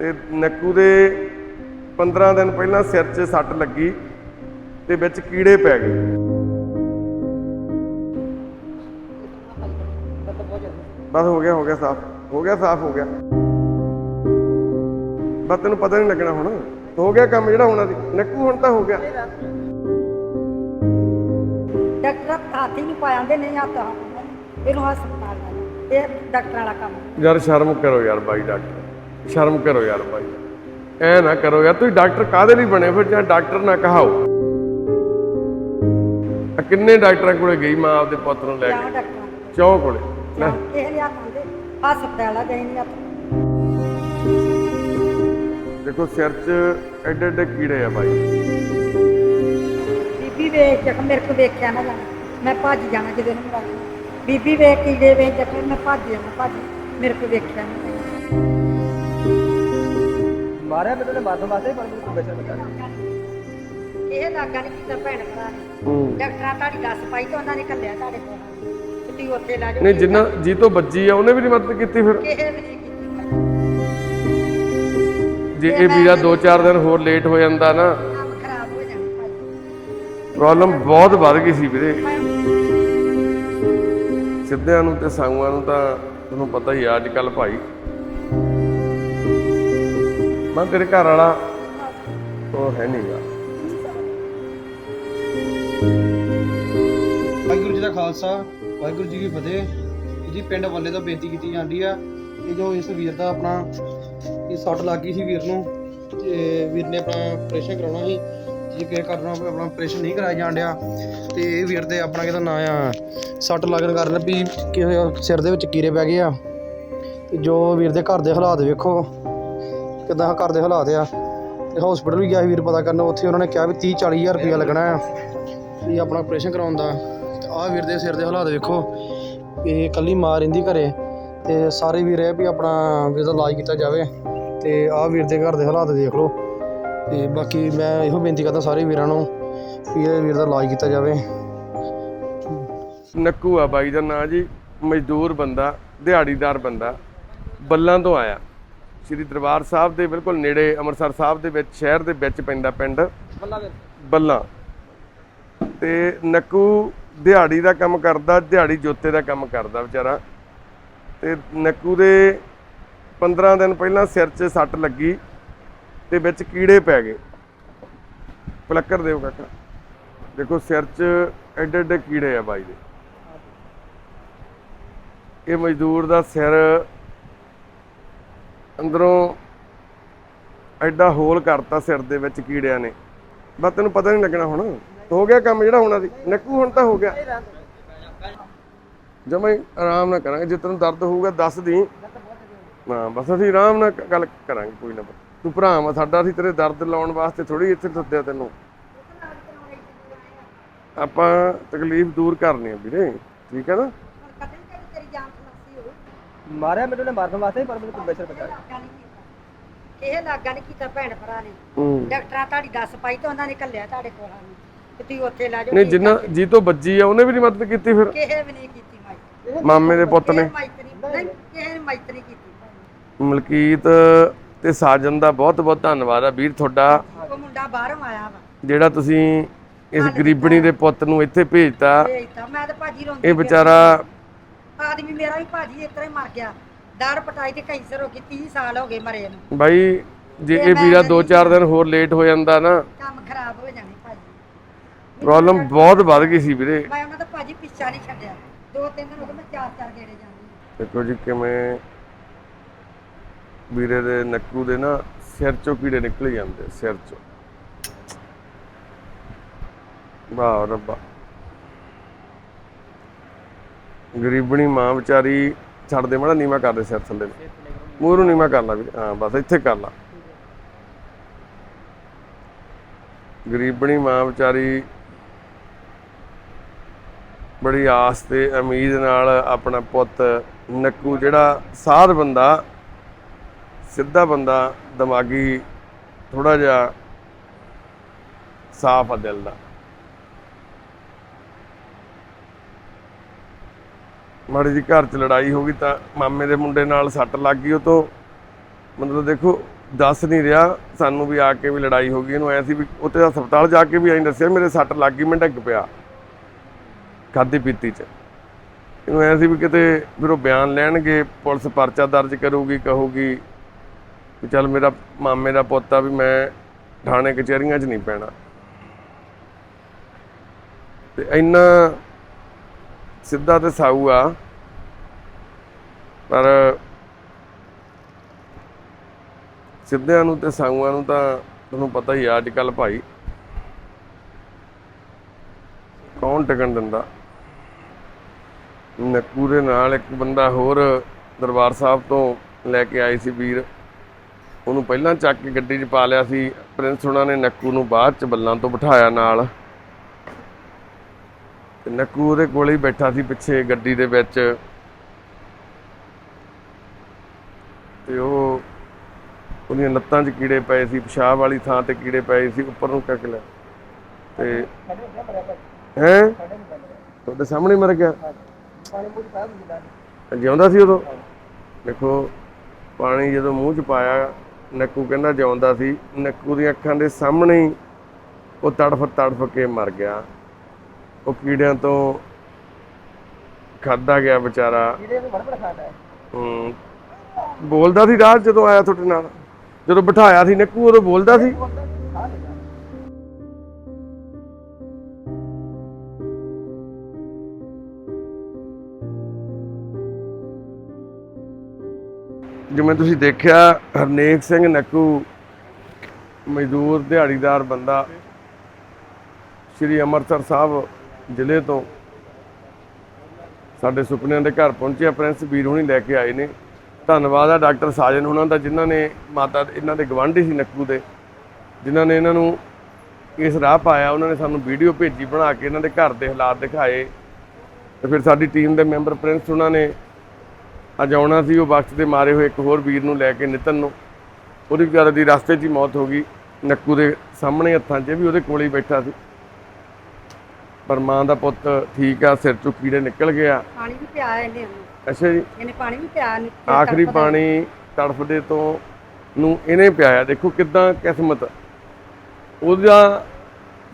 ਤੇ ਨੱਕੂ ਦੇ 15 ਦਿਨ ਪਹਿਲਾਂ ਸਿਰ 'ਚ ਸੱਟ ਲੱਗੀ ਤੇ ਵਿੱਚ ਕੀੜੇ ਪੈ ਗਏ। ਬਸ ਹੋ ਗਿਆ ਹੋ ਗਿਆ ਸਾਫ਼ ਹੋ ਗਿਆ ਸਾਫ਼ ਹੋ ਗਿਆ। ਬਸ ਤੈਨੂੰ ਪਤਾ ਨਹੀਂ ਲੱਗਣਾ ਹੁਣ। ਹੋ ਗਿਆ ਕੰਮ ਜਿਹੜਾ ਹੋਣਾ ਸੀ ਨੱਕੂ ਹੁਣ ਤਾਂ ਹੋ ਗਿਆ। ਡਾਕਟਰ ਹੱਥ ਹੀ ਨਹੀਂ ਪਾਇਆ ਦੇ ਨਹੀਂ ਹੱਥ ਇਹਨੂੰ ਹਸਪਤਾਲ ਇਹ ਡਾਕਟਰਾਂ ਵਾਲਾ ਕੰਮ। ਯਾਰ ਸ਼ਰਮ ਕਰੋ ਯਾਰ ਬਾਈ ਡਾਕਟਰ। ਸ਼ਰਮ ਕਰੋ ਯਾਰ ਬਾਈ ਐ ਨਾ ਕਰੋ ਯਾਰ ਤੁਸੀਂ ਡਾਕਟਰ ਕਾਦੇ ਲਈ ਬਣੇ ਫਿਰ ਜਾਂ ਡਾਕਟਰ ਨਾ ਕਹਾਓ। ਆ ਕਿੰਨੇ ਡਾਕਟਰਾਂ ਕੋਲੇ ਗਈ ਮਾਂ ਆਪਦੇ ਪੁੱਤ ਨੂੰ ਲੈ ਕੇ। ਚੌਂ ਕੋਲੇ। ਲੈ ਹਸਪਤਾਲ ਆ ਗਏ ਨਹੀਂ ਦੇਖੋ ਸਿਰ 'ਚ ਐਡੇ ਐਡੇ ਕੀੜੇ ਆ ਬਾਈ ਬੀਬੀ ਵੇਖ ਜਖ ਮੇਰੇ ਕੋ ਵੇਖਿਆ ਨਾ ਮੈਂ ਭੱਜ ਜਾਣਾ ਜਦੋਂ ਨੂੰ ਬੀਬੀ ਵੇਖ ਕੀੜੇ ਵੇਖ ਜਖ ਮੈਂ ਭੱਜ ਜਾਣਾ ਭੱਜ। ਮੇਰੇ ਕੋ ਵੇਖਿਆ ਨਾ। ਮਾਰਿਆ ਮੈਨੂੰ ਨੇ ਮਾਰਨ ਵਾਸਤੇ ਪਰ ਮੈਨੂੰ ਬਚਨ ਬਚਾ ਇਹ ਲਾਗਾ ਨਹੀਂ ਕੀਤਾ ਭੈਣ ਭਰਾ ਨੇ। ਡਾਕਟਰਾਂ ਤੁਹਾਡੀ ਦੱਸ ਪਾਈ ਤਾਂ ਉਹਨਾਂ ਨੇ ਕੱਲਿਆ ਤੁਹਾਡੇ ਕੋਲ। ਤੇ ਤੁਸੀਂ ਉੱਥੇ ਲੈ ਜਾਓ। ਨਹੀਂ ਜਿੰਨਾ ਜੀ ਤੋਂ ਬੱਜੀ ਆ ਉਹਨੇ ਵੀ ਨਹੀਂ ਮਦਦ ਕੀਤੀ ਫਿਰ। ਕਿਸੇ ਵੀ ਨਹੀਂ ਕੀਤੀ। ਜੇ ਇਹ ਵੀਰਾ 2-4 ਦਿਨ ਹੋਰ ਲੇਟ ਹੋ ਜਾਂਦਾ ਨਾ। ਕੰਮ ਖਰਾਬ ਹੋ ਭਾਈ। ਪ੍ਰੋਬਲਮ ਬਹੁਤ ਵੱਧ ਗਈ ਸੀ ਵੀਰੇ। ਸਿੱਧਿਆਂ ਨੂੰ ਤੇ ਸਾਊਆਂ ਨੂੰ ਤਾਂ ਤੁਹਾਨੂੰ ਪਤਾ ਹੀ ਆ ਅੱਜ ਕੱਲ ਭਾਈ। ਮੈਂ ਤੇਰੇ ਘਰ ਵਾਲਾ। ਉਹ ਹੈ ਨਹੀਂਗਾ ਵਾਹਿਗੁਰੂ ਜੀ ਦਾ ਖਾਲਸਾ, ਵਾਹਿਗੁਰੂ ਜੀ ਕੀ ਫਤਿਹ। ਇਹਦੀ ਪਿੰਡ ਵੱਲੇ ਤੋਂ ਬੇਨਤੀ ਕੀਤੀ ਜਾਂਦੀ ਆ ਇਹ ਜੋ ਇਸ ਵੀਰ ਦਾ ਆਪਣਾ ਇਹ ਸੱਟ ਲੱਗ ਗਈ ਸੀ ਵੀਰ ਨੂੰ, ਤੇ ਵੀਰ ਨੇ ਆਪਣਾ ਆਪਰੇਸ਼ਨ ਕਰਾਉਣਾ ਸੀ। ਜੇ ਕਿਸੇ ਕਾਰਨ ਆਪਣਾ ਆਪਰੇਸ਼ਨ ਨਹੀਂ ਕਰਾਇਆ ਜਾਣ ਡਿਆ, ਤੇ ਇਹ ਵੀਰ ਦੇ ਆਪਣਾ ਕਿਹਦਾ ਨਾਂ ਆ, ਸੱਟ ਲੱਗਣ ਕਾਰਨ ਵੀ ਕਿਸੇ ਸਿਰ ਦੇ ਵਿੱਚ ਕੀੜੇ ਪੈ ਗਏ ਆ। ਤੇ ਜੋ ਵੀਰ ਦੇ ਘਰ ਦੇ ਹਾਲਾਤ ਵੇਖੋ ਕਿਦਾਂ ਘਰ ਦੇ ਹਾਲਾਤ ਆ। ਤੇ ਹਸਪੀਟਲ ਵੀ ਗਿਆ ਸੀ ਵੀਰ, ਪਤਾ ਕਰਨ, ਉੱਥੇ ਉਹਨਾਂ ਨੇ ਕਿਹਾ ਵੀ 30 40 ਹਜ਼ਾਰ ਰੁਪਇਆ ਲੱਗਣਾ ਆ। ਵੀ ਆਪਣਾ ਆਪਰੇਸ਼ਨ ਕਰਾਉਣ ਦਾ। ਤੇ ਆਹ ਵੀਰ ਦੇ ਸਿਰ ਦੇ ਹਾਲਾਤ ਵੇਖੋ ਇਹ ਕੱਲੀ ਮਾਂ ਰਹਿੰਦੀ ਘਰੇ। ਤੇ ਸਾਰੇ ਵੀਰ ਇਹ ਵੀ ਆਪਣਾ ਵੀਰ ਦਾ ਇਲਾਜ ਕੀਤਾ ਜਾਵੇ। ਤੇ ਆਹ ਵੀਰ ਦੇ ਘਰ ਦੇ ਹਾਲਾਤ ਦੇਖ ਲਓ। ਤੇ ਬਾਕੀ ਮੈਂ ਇਹੋ ਬੇਨਤੀ ਕਰਦਾ ਸਾਰੇ ਵੀਰਾਂ ਨੂੰ ਵੀ ਇਹ ਵੀਰ ਦਾ ਇਲਾਜ ਕੀਤਾ ਜਾਵੇ। ਨੱਕੂ ਆ ਬਾਈ ਦਾ ਨਾਂ ਜੀ, ਮਜ਼ਦੂਰ ਬੰਦਾ, ਦਿਹਾੜੀਦਾਰ ਬੰਦਾ, ਬੱਲਾਂ ਤੋਂ ਆਇਆ। ਸ੍ਰੀ ਦਰਬਾਰ ਸਾਹਿਬ ਦੇ ਬਿਲਕੁਲ ਨੇੜੇ ਅੰਮ੍ਰਿਤਸਰ ਸਾਹਿਬ ਦੇ ਵਿੱਚ ਸ਼ਹਿਰ ਦੇ ਵਿੱਚ ਪੈਂਦਾ ਪਿੰਡ। ਬੱਲਾਂ ਤੇ ਨੱਕੂ ਦਿਹਾੜੀ ਦਾ ਕੰਮ ਕਰਦਾ ਦਿਹਾੜੀ ਜੋਤੇ ਦਾ ਕੰਮ ਕਰਦਾ ਵਿਚਾਰਾ। ਤੇ ਨੱਕੂ ਦੇ 15 ਦਿਨ ਪਹਿਲਾਂ ਸਿਰ 'ਚ ਸੱਟ ਲੱਗੀ ਤੇ ਵਿੱਚ ਕੀੜੇ ਪੈ ਗਏ। ਪਲੱਕਰ ਦਿਓ ਕਾਕਾ। ਦੇਖੋ ਸਿਰ 'ਚ ਐਡੇ ਐਡੇ ਕੀੜੇ ਆ ਬਾਈ ਦੇ। ਇਹ ਮਜ਼ਦੂਰ ਦਾ ਸਿਰ ਅੰਦਰੋਂ ਐਡਾ ਹੋਲ ਕਰਤਾ ਸਿਰ ਦੇ ਵਿੱਚ ਕੀੜਿਆਂ ਨੇ। ਬਸ ਤੈਨੂੰ ਪਤਾ ਨਹੀਂ ਲੱਗਣਾ ਹੁਣ। ਹੋ ਗਿਆ ਕੰਮ ਜਿਹੜਾ ਹੋਣਾ ਸੀ ਨੱਕੂ ਹੁਣ ਤਾਂ ਹੋ ਗਿਆ। ਜਮੇ ਆਰਾਮ ਨਾਲ ਕਰਾਂਗੇ। ਜੇ ਤੈਨੂੰ ਦਰਦ ਹੋਊਗਾ, ਦੱਸ ਦੀ। ਹਾਂ, ਬਸ ਅਸੀਂ ਆਰਾਮ ਨਾਲ ਗੱਲ ਕਰਾਂਗੇ, ਕੋਈ ਨਾ। ਤੂੰ ਭਰਾ ਵਾ, ਸਾਡਾ ਅਸੀਂ ਤੇਰੇ ਦਰਦ ਲਾਉਣ ਵਾਸਤੇ ਥੋੜੀ ਇੱਥੇ ਸੱਦਿਆ ਤੈਨੂੰ। ਆਪਾਂ ਤਕਲੀਫ ਦੂਰ ਕਰਨੀ ਆ ਵੀਰੇ। ਠੀਕ ਹੈ ਨਾ ਕਦੇ ਕਦੇ ਤੇਰੀ ਜਾਨ ਖਲਾਸੀ ਹੋਊ ਮਾਰਿਆ ਮੈਨੂੰ ਨੇ ਮਾਰਨ ਵਾਸਤੇ ਪਰ ਮੈਨੂੰ ਨਹੀਂ ਕੀਤਾ। ਇਹ ਲਾਗਾ ਨਹੀਂ ਕੀਤਾ ਭੈਣ ਭਰਾ ਨੇ। ਹੂੰ। ਡਾਕਟਰਾਂ ਤੁਹਾਡੀ ਦੱਸ ਪਾਈ ਤਾਂ ਉਹਨਾਂ ਨੇ ਕੱਲਿਆ ਤੁਹਾਡੇ ਕੋਲ ਨੂੰ। ਤੇ ਤੁਸੀਂ ਉੱਥੇ ਲੈ ਜਾਓ ਨਹੀਂ ਜਿੰਨਾ ਜੀ ਤੋਂ ਬੱਜੀ ਆ ਉਹਨੇ ਵੀ ਨਹੀਂ ਮਦਦ ਕੀਤੀ ਫਿਰ? ਕਿਸੇ ਵੀ ਨਹੀਂ ਕੀਤੀ ਮਾਈ। ਮਾਮੇ ਦੇ ਪੁੱਤ ਨੇ। ਮਾਈਤਰੀ ਨਹੀਂ ਕਿਸੇ ਨੇ ਮਾਈਤਰੀ ਕੀਤੀ ਮਲਕੀਤ ਤੇ ਸਾਜਨ ਦਾ ਬਹੁਤ ਬਹੁਤ ਧੰਨਵਾਦ ਆ। ਵੀਰ ਤੁਹਾਡਾ ਉਹ ਮੁੰਡਾ ਬਾਹਰੋਂ ਆਇਆ ਵਾ। ਜਿਹੜਾ ਤੁਸੀਂ ਇਸ ਗਰੀਬਣੀ ਦੇ ਪੁੱਤ ਨੂੰ ਇੱਥੇ ਭੇਜਤਾ ਭੇਜਤਾ। ਮੈਂ ਤਾਂ ਭਾਜੀ ਰੋਂਦੀ ਇਹ ਵਿਚਾਰਾ ਆਦਮੀ ਮੇਰਾ ਵੀ ਭਾਜੀ ਇਸ ਤਰ੍ਹਾਂ ਹੀ ਮਰ ਗਿਆ। ਦਾੜ ਪਟਾਈ ਤੇ ਕੈਂਸਰ ਹੋ ਗਈ 30 ਸਾਲ ਹੋ ਗਏ ਮਰੇ ਨੂੰ। ਬਾਈ ਜੇ ਇਹ ਵੀਰਾ 2-4 ਦਿਨ ਹੋਰ ਲੇਟ ਹੋ ਜਾਂਦਾ ਨਾ। ਕੰਮ ਖਰਾਬ ਹੋ ਜਾਣੇ ਭਾਜੀ। ਪ੍ਰੋਬਲਮ ਬਹੁਤ ਵੱਧ ਗਈ ਸੀ ਵੀਰੇ। ਮੈਂ ਉਹਨਾਂ ਦਾ ਭਾਜੀ ਪਿੱਛਾ ਨਹੀਂ ਛੱਡਿਆ। ਦੋ ਤਿੰਨ ਦਿਨ ਹੋ ਗਏ ਮੈਂ ਚਾਰ ਚਾਰ ਗੇੜੇ ਜਾਂਦੀ ਦੇਖੋ ਜੀ ਕਿਵੇਂ ਵੀਰੇ ਦੇ ਨੱਕੂ ਦੇ ਨਾ ਸਿਰ ਚੋਂ ਕੀੜੇ ਨਿਕਲ ਜਾਂਦੇ ਸਿਰ ਚੋਂ। ਵਾਹ ਰੱਬਾ। ਗਰੀਬਣੀ ਮਾਂ ਵਿਚਾਰੀ ਛੱਡ ਦੇ, ਮਾੜਾ ਨੀਵਾ ਕਰਦੇ ਸਿਰ ਥੱਲੇ ਨੂੰ। ਮੂੰਹ ਨੀਵਾ ਕਰ ਲਾ ਵੀਰੇ ਹਾਂ, ਬਸ ਇੱਥੇ ਕਰ ਲਾ ਗਰੀਬਣੀ ਮਾਂ ਵਿਚਾਰੀ ਬੜੀ ਆਸ ਤੇ ਉਮੀਦ ਨਾਲ ਆਪਣਾ ਪੁੱਤ ਨੱਕੂ, ਜਿਹੜਾ ਸਾਧ ਬੰਦਾ, ਸਿੱਧਾ ਬੰਦਾ, ਦਿਮਾਗੀ ਥੋੜਾ ਜਿਹਾ ਸਾਫ਼ ਆ ਦਿਲ ਦਾ ਮਾੜੀ ਜੀ ਘਰ 'ਚ ਲੜਾਈ ਹੋ ਗਈ ਤਾਂ ਮਾਮੇ ਦੇ ਮੁੰਡੇ ਨਾਲ ਸੱਟ ਲੱਗ ਗਈ ਉਹ ਤੋਂ। ਮਤਲਬ ਦੇਖੋ, ਦੱਸ ਨਹੀਂ ਰਿਹਾ, ਸਾਨੂੰ ਵੀ ਆ ਕੇ ਵੀ ਲੜਾਈ ਹੋ ਗਈ, ਇਹਨੂੰ ਐ ਸੀ ਵੀ ਉੱਥੇ ਹਸਪਤਾਲ ਜਾ ਕੇ ਵੀ ਐਂ ਦੱਸਿਆ, ਮੇਰੇ ਸੱਟ ਲੱਗ ਗਈ, ਮੈਂ ਡਿੱਗ ਪਿਆ। ਖਾਦੀ ਪੀਤੀ ਚ। ਇਹਨੂੰ ਐ ਸੀ ਵੀ ਕਿਤੇ ਫਿਰ ਉਹ ਬਿਆਨ ਲੈਣਗੇ, ਪੁਲਿਸ ਪਰਚਾ ਦਰਜ ਕਰੂਗੀ, ਕਹੂਗੀ ਵੀ ਚੱਲ ਮੇਰਾ ਮਾਮੇ ਦਾ ਪੁੱਤ ਆ ਵੀ ਮੈਂ ਥਾਣੇ ਕਚਹਿਰੀਆਂ 'ਚ ਨਹੀਂ ਪੈਣਾ। ਤੇ ਇੰਨਾ ਸਿੱਧਾ ਤੇ ਸਾਊ ਆ। ਪਰ ਸਿੱਧਿਆਂ ਨੂੰ ਤੇ ਸਾਊਆਂ ਨੂੰ ਤਾਂ ਤੁਹਾਨੂੰ ਪਤਾ ਹੀ ਆ ਅੱਜ ਕੱਲ ਭਾਈ। ਕੌਣ ਟਿਕਣ ਦਿੰਦਾ? ਨੱਕੂ ਦੇ ਨਾਲ ਇੱਕ ਬੰਦਾ ਹੋਰ ਦਰਬਾਰ ਸਾਹਿਬ ਤੋਂ ਲੈ ਕੇ ਆਏ ਸੀ ਵੀਰ। ਉਹਨੂੰ ਪਹਿਲਾਂ ਚੱਕ ਕੇ ਗੱਡੀ 'ਚ ਪਾ ਲਿਆ ਸੀ। ਪ੍ਰਿੰਸ ਉਹਨਾਂ ਨੇ ਨੱਕੂ ਨੂੰ ਬਾਅਦ 'ਚ ਬੱਲਾਂ ਤੋਂ ਬਿਠਾਇਆ ਨਾਲ। ਤੇ ਨੱਕੂ ਉਹਦੇ ਕੋਲ ਹੀ ਬੈਠਾ ਸੀ ਪਿੱਛੇ ਗੱਡੀ ਦੇ ਵਿੱਚ। ਤੇ ਉਹ ਉਹਦੀਆਂ ਲੱਤਾਂ 'ਚ ਕੀੜੇ ਪਏ ਸੀ, ਪਿਸ਼ਾਬ ਵਾਲੀ ਥਾਂ ਤੇ ਕੀੜੇ ਪਏ ਸੀ, ਉੱਪਰ ਨੂੰ ਕੱਕ ਲਿਆ। ਤੇ ਹੈ? ਤੁਹਾਡੇ ਸਾਹਮਣੇ ਮਰ ਗਿਆ? ਜਿਉਂਦਾ ਸੀ ਉਦੋਂ? ਦੇਖੋ, ਪਾਣੀ ਜਦੋਂ ਮੂੰਹ 'ਚ ਪਾਇਆ, ਨੱਕੂ ਕਹਿੰਦਾ ਜਿਉਂਦਾ ਸੀ, ਨੱਕੂ ਦੀਆਂ ਅੱਖਾਂ ਦੇ ਸਾਹਮਣੇ ਉਹ ਤੜਫ ਤੜਫ ਕੇ ਮਰ ਗਿਆ। ਉਹ ਕੀੜਿਆਂ ਤੋਂ ਖਾਦਾ ਗਿਆ ਵਿਚਾਰਾ। ਹੂੰ। ਬੋਲਦਾ ਸੀ ਰਾਤ ਜਦੋਂ ਆਇਆ ਤੁਹਾਡੇ ਨਾਲ। ਜਦੋਂ ਬਿਠਾਇਆ ਸੀ ਨੱਕੂ ਉਦੋਂ ਬੋਲਦਾ ਸੀ। ਜਿਵੇਂ ਤੁਸੀਂ ਦੇਖਿਆ ਹਰਨੇਕ ਸਿੰਘ ਨੱਕੂ ਮਜ਼ਦੂਰ ਦਿਹਾੜੀਦਾਰ ਬੰਦਾ ਸ਼੍ਰੀ ਅੰਮ੍ਰਿਤਸਰ ਸਾਹਿਬ ਜ਼ਿਲ੍ਹੇ ਤੋਂ ਸਾਡੇ ਸੁਪਨਿਆਂ ਦੇ ਘਰ ਪਹੁੰਚਿਆ ਪ੍ਰਿੰਸ ਵੀਰ ਹੁਣੀ ਲੈ ਕੇ ਆਏ ਨੇ। ਧੰਨਵਾਦ ਆ ਡਾਕਟਰ ਸਾਜਨ ਉਹਨਾਂ ਦਾ, ਜਿਨ੍ਹਾਂ ਨੇ ਮਾਤਾ, ਇਹਨਾਂ ਦੇ ਗਵਾਂਢੀ ਸੀ ਨੱਕੂ ਦੇ, ਜਿਨ੍ਹਾਂ ਨੇ ਇਹਨਾਂ ਨੂੰ ਇਸ ਰਾਹ ਪਾਇਆ। ਉਹਨਾਂ ਨੇ ਸਾਨੂੰ ਵੀਡੀਓ ਭੇਜੀ ਬਣਾ ਕੇ, ਇਹਨਾਂ ਦੇ ਘਰ ਦੇ ਹਾਲਾਤ ਦਿਖਾਏ। ਤੇ ਫਿਰ ਸਾਡੀ ਟੀਮ ਦੇ ਮੈਂਬਰ ਪ੍ਰਿੰਸ ਉਹਨਾਂ ਨੇ ਅੱਜ ਆਉਣਾ ਸੀ, ਉਹ ਵਕਤ ਦੇ ਮਾਰੇ ਹੋਏ ਇੱਕ ਹੋਰ ਵੀਰ ਨੂੰ ਲੈ ਕੇ ਨਿਤਨ ਨੂੰ। ਉਹਦੀ ਵਿਚਾਰੇ ਦੀ ਰਸਤੇ 'ਚ ਹੀ ਮੌਤ ਹੋ ਗਈ, ਨੱਕੂ ਦੇ ਸਾਹਮਣੇ ਹੱਥਾਂ 'ਚ ਵੀ ਉਹਦੇ ਕੋਲੇ ਹੀ ਬੈਠਾ ਸੀ। ਪਰ ਮਾਂ ਦਾ ਪੁੱਤ ਠੀਕ ਆ ਸਿਰ ਚੋਂ ਕੀੜੇ ਨਿਕਲ ਗਿਆ ਪਾਣੀ ਵੀ ਪਿਆ ਇਹਨੇ ਉਹਨੂੰ ਅੱਛਾ ਜੀ। ਇਹਨੇ ਪਾਣੀ ਵੀ ਪਿਆ ਨੀ- ਆਖਰੀ ਤੜਫਦਾ। ਪਾਣੀ ਤੜਫਦੇ ਤੋਂ ਨੂੰ ਇਹਨੇ ਪਿਆਇਆ। ਦੇਖੋ ਕਿਦਾਂ ਕਿਸਮਤ। ਉਹਦਾ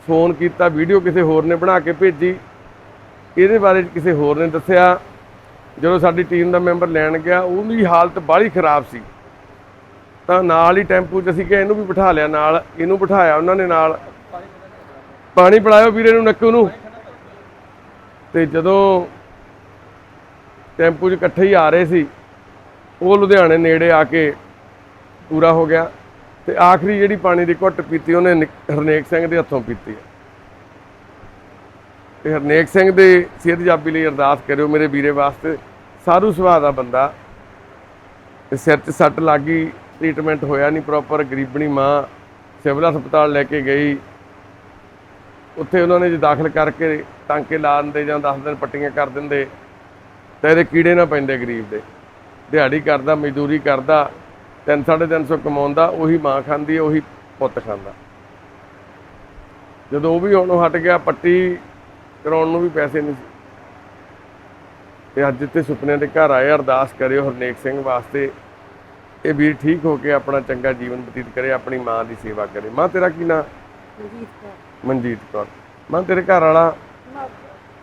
ਫੋਨ ਕੀਤਾ ਵੀਡੀਓ ਕਿਸੇ ਹੋਰ ਨੇ ਬਣਾ ਕੇ ਭੇਜੀ। ਇਹਦੇ ਬਾਰੇ ਕਿਸੇ ਹੋਰ ਨੇ ਦੱਸਿਆ। ਜਦੋਂ ਸਾਡੀ ਟੀਮ ਦਾ ਮੈਂਬਰ ਲੈਣ ਗਿਆ ਉਹਦੀ ਹਾਲਤ ਬਾਹਲੀ ਖਰਾਬ ਸੀ। ਤਾਂ ਨਾਲ ਹੀ ਟੈਂਪੂ 'ਚ ਅਸੀਂ ਕਿ ਇਹਨੂੰ ਵੀ ਬਿਠਾ ਲਿਆ ਨਾਲ। ਇਹਨੂੰ ਬਿਠਾਇਆ ਉਹਨਾਂ ਨੇ ਨਾਲ। ਪਾਣੀ ਪਿਲਾਇਓ ਵੀਰੇ ਨੂੰ ਨੱਕੂ ਨੂੰ। ਤੇ ਜਦੋਂ ਟੈਂਪੂ 'ਚ ਇਕੱਠੇ ਹੀ ਆ ਰਹੇ ਸੀ, ਉਹ ਲੁਧਿਆਣੇ ਨੇੜੇ ਆ ਕੇ ਪੂਰਾ ਹੋ ਗਿਆ ਤੇ ਆਖਰੀ ਜਿਹੜੀ ਪਾਣੀ ਦੀ ਘੁੱਟ ਪੀਤੀ ਉਹਨੇ ਨਿਕ- ਹਰਨੇਕ ਸਿੰਘ ਦੇ ਹੱਥੋਂ ਪੀਤੀ ਹੈ। ਤੇ ਹਰਨੇਕ ਸਿੰਘ ਦੇ ਸਿਹਤ ਜਾਬੀ ਲਈ ਅਰਦਾਸ ਕਰਿਓ ਮੇਰੇ ਵੀਰੇ ਵਾਸਤੇ, ਸਾਧੂ ਸੁਭਾਅ ਦਾ ਬੰਦਾ। ਤੇ ਸਿਰ 'ਚ ਸੱਟ ਲੱਗ ਗਈ ਟ੍ਰੀਟਮੈਂਟ ਹੋਇਆ ਨਹੀਂ ਪ੍ਰੋਪਰ ਗਰੀਬਣੀ ਮਾਂ ਸਿਵਲ ਹਸਪਤਾਲ ਲੈ ਕੇ ਗਈ। ਉੱਥੇ ਉਹਨਾਂ ਨੇ ਜੇ ਦਾਖਲ ਕਰਕੇ ਟਾਂਕੇ ਲਾ ਦਿੰਦੇ ਜਾਂ 10 ਦਿਨ ਪੱਟੀਆਂ ਕਰ ਦਿੰਦੇ, ਤਾਂ ਇਹਦੇ ਕੀੜੇ ਨਾ ਪੈਂਦੇ ਗਰੀਬ ਦੇ। ਦਿਹਾੜੀ ਕਰਦਾ, ਮਜ਼ਦੂਰੀ ਕਰਦਾ 3 350 ਕਮਾਉਂਦਾ, ਉਹੀ ਮਾਂ ਖਾਂਦੀ, ਉਹੀ ਪੁੱਤ ਖਾਂਦਾ। ਜਦੋਂ ਉਹ ਵੀ ਹੁਣ ਹਟ ਗਿਆ, ਪੱਟੀ ਕਰਾਉਣ ਨੂੰ ਵੀ ਪੈਸੇ ਨਹੀਂ ਸੀ। ਤੇ ਅੱਜ ਤੇ ਸੁਪਨਿਆਂ ਦੇ ਘਰ ਆਏ, ਅਰਦਾਸ ਕਰਿਓ ਹਰਨੇਕ ਸਿੰਘ ਵਾਸਤੇ, ਇਹ ਵੀਰ ਠੀਕ ਹੋ ਕੇ ਆਪਣਾ ਚੰਗਾ ਜੀਵਨ ਬਤੀਤ ਕਰੇ, ਆਪਣੀ ਮਾਂ ਦੀ ਸੇਵਾ ਕਰੇ। ਮਾਂ, ਤੇਰਾ ਕੀ ਨਾਂ? ਮਨਜੀਤ ਕੌਰ। ਮਾਂ ਤੇਰੇ ਘਰ ਵਾਲਾ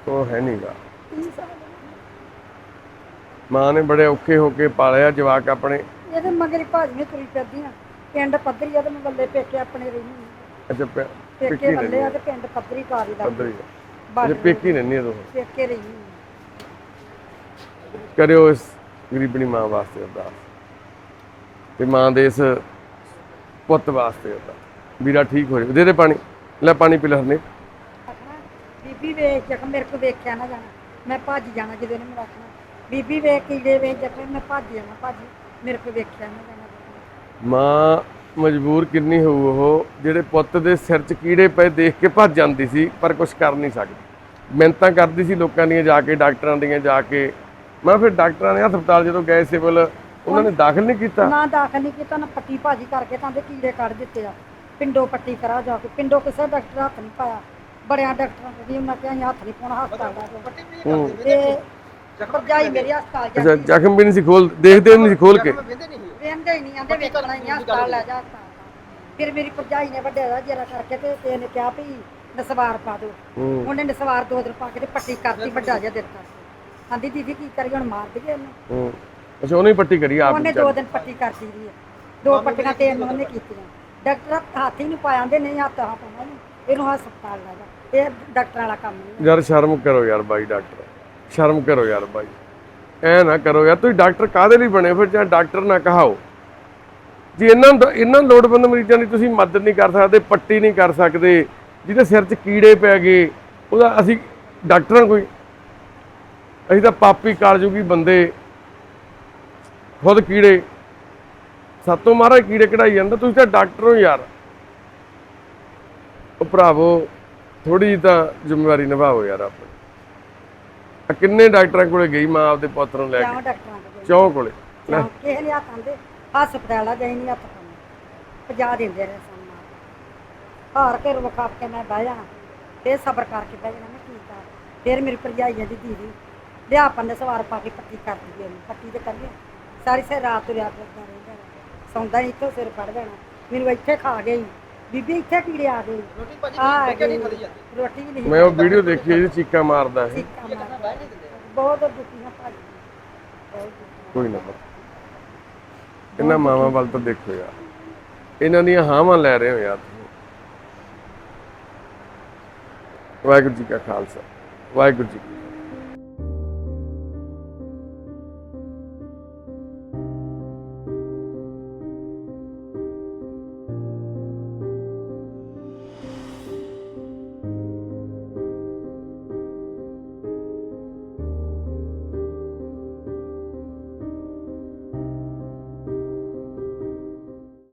ਉਹ ਹੈ ਨਹੀਂਗਾ ਮਾਂ ਨੇ ਬੜੇ ਔਖੇ ਹੋ ਕੇ ਪਾਲਿਆ ਜਵਾਕ ਆਪਣੇ। ਇਹਦੇ ਮਗਰ ਭਾਜੀ ਨੇ ਤੁਰੀ ਫਿਰਦੀ ਆ ਪਿੰਡ ਪੱਧਰੀ ਆ ਤੇ ਮੈਂ ਬੱਲੇ ਪੇਕੇ ਆਪਣੇ ਰਹੀ ਹਾਂ। ਅੱਛਾ ਪੇ- ਪੇਕੇ ਪੇਕੀ ਬੱਲੇ ਰਹਿੰਦੀ ਆ ਤੇ ਪਿੰਡ ਪੱਧਰੀ ਕਾਰੀ ਦਾ ਪੱਧਰੀ ਅੱਛਾ ਬਾੜੀ ਪੇਕੀ ਰਹਿੰਦੀ ਹੈ ਤੂੰ? ਪੇਕੇ ਰਹੀ ਹਾਂ। ਕਰਿਓ ਇਸ ਗਰੀਬਣੀ ਮਾਂ ਵਾਸਤੇ ਅਰਦਾਸ। ਤੇ ਮਾਂ ਦੇ ਇਸ ਪੁੱਤ ਵਾਸਤੇ ਅਰਦਾਸ। ਵੀਰਾ ਠੀਕ ਹੋ ਜਾਵੇ। ਦੇ ਦੇ ਪਾਣੀ। ਲੈ ਪਾਣੀ ਪੀ ਲੈ ਹਰਨੇ ਬੀਬੀ ਵੇਖ ਜਖ ਮੇਰੇ ਕੋ ਵੇਖਿਆ ਨਾ ਜਾਣਾ। ਮੈਂ ਭੱਜ ਜਾਣਾ ਜਿਹਦੇ ਨੇ ਮੇਰਾ ਆਖਣਾ ਬੀਬੀ ਵੇਖ ਕੀੜੇ ਵੇਖ ਜਖ ਮੈਂ ਭੱਜ ਜਾਣਾ ਭੱਜ। ਮੇਰੇ ਕੋ ਵੇਖਿਆ ਨਾ ਜਾਣਾ। ਮਾਂ ਮਜਬੂਰ ਕਿੰਨੀ ਹੋਊ ਉਹ ਜਿਹੜੇ ਪੁੱਤ ਦੇ ਸਿਰ 'ਚ ਕੀੜੇ ਪਏ ਦੇਖ ਕੇ ਭੱਜ ਜਾਂਦੀ ਸੀ ਪਰ ਕੁਝ ਕਰ ਨਹੀਂ ਸਕਦੀ। ਮਿਹਨਤਾਂ ਕਰਦੀ ਸੀ ਲੋਕਾਂ ਦੀਆਂ ਜਾ ਕੇ ਡਾਕਟਰਾਂ ਦੀਆਂ ਜਾ ਕੇ। ਮੈਂ ਫਿਰ ਡਾਕਟਰਾਂ ਨੇ ਹਸਪਤਾਲ ਜਦੋਂ ਗਏ ਸਿਵਲ ਉਹਨਾਂ ਨੇ ਦਾਖਲ ਨਹੀਂ ਕੀਤਾ। ਨਾ ਦਾਖਲ ਨਹੀਂ ਕੀਤਾ ਨਾ ਪੱਟੀ ਭਾਜੀ ਕਰਕੇ ਤਾਂ ਦੇ ਕੀੜੇ ਕੱਢ ਦਿੱਤੇ ਆ। ਪਿੰਡੋਂ ਪੱਟੀ ਕਰਾ ਜਾ ਕੇ ਪਿੰਡੋਂ ਕਿਸੇ ਡਾਕਟਰ ਹੱਥ ਨਹੀਂ ਪਾਇਆ। ਬੜਿਆਂ ਡਾਕਟਰਾਂ ਕੋਲ ਵੀ ਉਹਨਾਂ ਕਿਹਾ ਅਸੀਂ ਹੱਥ ਨਹੀਂ ਪਾਉਣਾ ਹਸਪਤਾਲ ਦਾ ਹੂੰ। ਤੇ ਭਰਜਾਈ ਮੇਰੀ ਹਸਪਤਾਲ ਅੱਛਾ ਜਾਂਦੀ ਜ਼ਖਮ ਵੀ ਨਹੀਂ ਸੀ ਖੋਲ ਦੇਖਦੇ ਨਹੀਂ ਸੀ ਖੋਲ ਕੇ। ਵੇਂਦੇ ਨਹੀਂ ਹੀ ਨਹੀਂ ਆਂਦੇ ਵੇਖਣਾ ਹੀ ਆ ਹਸਪਤਾਲ ਲੈ ਜਾ ਹਸਪਤਾਲ। ਫਿਰ ਮੇਰੀ ਭਰਜਾਈ ਨੇ ਵੱਡੇ ਦਾ ਜਰਾ ਕਰਕੇ ਤੇ ਤੇ ਇਹਨੇ ਕਿਹਾ ਵੀ ਨਸਵਾਰ ਪਾ ਦਿਓ। ਹੂੰ। ਉਹਨੇ ਨਸਵਾਰ ਦੋ ਦਿਨ ਪਾ ਕੇ ਤੇ ਪੱਟੀ ਕਰਤੀ ਵੱਡਾ ਜਿਹਾ ਦਿਲ ਕਰਕੇ ਆਂਦੀ ਦੀਦੀ ਕੀ ਕਰੀ ਹੁਣ ਮਾਰ ਦਈਏ ਇਹਨੂੰ? ਹੂੰ। ਅੱਛਾ ਉਹਨੇ ਹੀ ਪੱਟੀ ਕਰੀ ਆਪ ਉਹਨੇ ਵਿਚਾਰੀ। ਦੋ ਦਿਨ ਪੱਟੀ ਕਰਤੀ ਦੀ ਹੈ। ਦੋ ਪੱਟੀਆਂ ਤੇ ਇਹਨੂੰ ਉਹਨੇ ਕੀਤੀਆਂ। ਡਾਕਟਰ ਹੱਥ ਹੀ ਨਹੀਂ ਪਾਇਆ ਆਂਦੇ ਨਹੀਂ ਹੱਥ ਹਾਂ ਪਾਉਣਾ ਨਹੀਂ ਇਹਨੂੰ ਹਸਪਤਾਲ ਲੈ ਜਾ। ਇਹ ਡਾਕਟਰਾਂ ਵਾਲਾ ਕੰਮ ਨਹੀਂ। ਯਾਰ ਸ਼ਰਮ ਕਰੋ ਯਾਰ ਬਾਈ ਡਾਕਟਰ, ਸ਼ਰਮ ਕਰੋ ਯਾਰ ਬਾਈ। ਐ ਨਾ ਕਰੋ ਯਾਰ, ਤੁਸੀਂ ਡਾਕਟਰ ਕਾਦੇ ਲਈ ਬਣੇ ਫਿਰ, ਜਾਂ ਡਾਕਟਰ ਨਾ ਕਹਾਓ। ਜੀ ਇਹਨਾਂ ਇਹਨਾਂ ਲੋੜਵੰਦ ਮਰੀਜ਼ਾਂ ਦੀ ਤੁਸੀਂ ਮਦਦ ਨਹੀਂ ਕਰ ਸਕਦੇ, ਪੱਟੀ ਨਹੀਂ ਕਰ ਸਕਦੇ, ਜਿਹਦੇ ਸਿਰ 'ਚ ਕੀੜੇ ਪੈ ਗਏ, ਉਹਦਾ ਅਸੀਂ ਡਾਕਟਰਾਂ ਕੋਈ ਅਸੀਂ ਤਾਂ ਪਾਪੀ ਕਾਲਜੂਗੀ ਬੰਦੇ, ਖੁਦ ਕੀੜੇ ਸਾਤੋਂ ਮਾਰਾ ਕੀੜੇ ਕਢਾਈ ਜਾਂਦਾ ਤੁਸੀਂ ਤਾਂ ਡਾਕਟਰ ਹੋ ਯਾਰ। ਉਹ ਭਰਾਵੋ ਥੋੜੀ ਤਾਂ ਜ਼ਿੰਮੇਵਾਰੀ ਨਿਭਾਓ ਯਾਰ ਆਪਣੀ। ਆ ਕਿੰਨੇ ਡਾਕਟਰਾਂ ਕੋਲੇ ਗਈ ਮਾਂ ਆਪਦੇ ਪੁੱਤ ਨੂੰ ਲੈ ਕੇ? ਚੌਂ ਕੋਲੇ ਕਿਉਂ ਕਿਸੇ ਨੇ ਆਂਦੇ ਹਸਪਤਾਲ ਆ ਜਾਈ ਨਹੀਂ ਹੱਥ ਭਜਾ ਦਿੰਦੇ ਰਹੇ ਸਾਨੂੰ ਹਾਰ ਕੇ ਰੁਕਾ ਕੇ ਮੈਂ ਬਹਿ ਜਾਣਾ ਤੇ ਸਬਰ ਕਰਕੇ ਬਹਿ ਜਾਣਾ ਮੈਂ ਕੀ ਕਰ? ਫਿਰ ਮੇਰੀ ਭਰਜਾਈ ਦੀ ਦੀਦੀ। ਲਿਆ ਪੰਨੇ ਸਵਾਰ ਪਾ ਕੇ ਪੱਟੀ ਕਰ ਦਿੱਤੀ ਉਹਨੂੰ ਪੱਟੀ ਤੇ ਕਰੀਏ। ਸਾਰੀ ਸੇ ਰਾਤ ਤੁਰਿਆ ਫਿਰਦਾ ਰਹਿੰਦਾ। ਸੌਂਦਾ ਹੀ ਇੱਥੋਂ ਸਿਰ ਫੜ ਦੇਣਾ ਮੈਨੂੰ ਇੱਥੇ ਖਾ ਗਈ ਬੀਬੀ ਇੱਥੇ ਕੀੜੇ ਆ ਗਏ ਰੋਟੀ ਭਾਜੀ ਆ ਮੈਂ ਕਿਹਾ ਨਹੀਂ ਗਈ। ਖਾਦੀ ਜਾਂਦੀ ਰੋਟੀ ਵੀ ਨਹੀਂ ਮੈਂ ਉਹ ਵੀਡੀਓ ਦੇਖੀ ਇਹਦੀ ਚੀਕਾਂ ਮਾਰਦਾ ਸੀ ਚੀਕਾਂ ਮਾਰਦਾ। ਬਹੁਤ ਦੁਖੀ ਹਾਂ ਭਾਜੀ ਬਹੁਤ ਦੁਖੀ ਕੋਈ ਨਾ। ਇਹਨਾਂ ਮਾਵਾਂ ਵੱਲ ਤਾਂ ਦੇਖੋ ਯਾਰ ਇਹਨਾਂ ਦੀਆਂ ਹਾਵਾਂ ਲੈ ਰਹੇ ਹੋ ਯਾਰ ਤੁਸੀਂ। ਵਾਹਿਗੁਰੂ ਜੀ ਕਾ ਖਾਲਸਾ ਵਾਹਿਗੁਰੂ ਜੀ ਕੀ ਫਤਿਹ।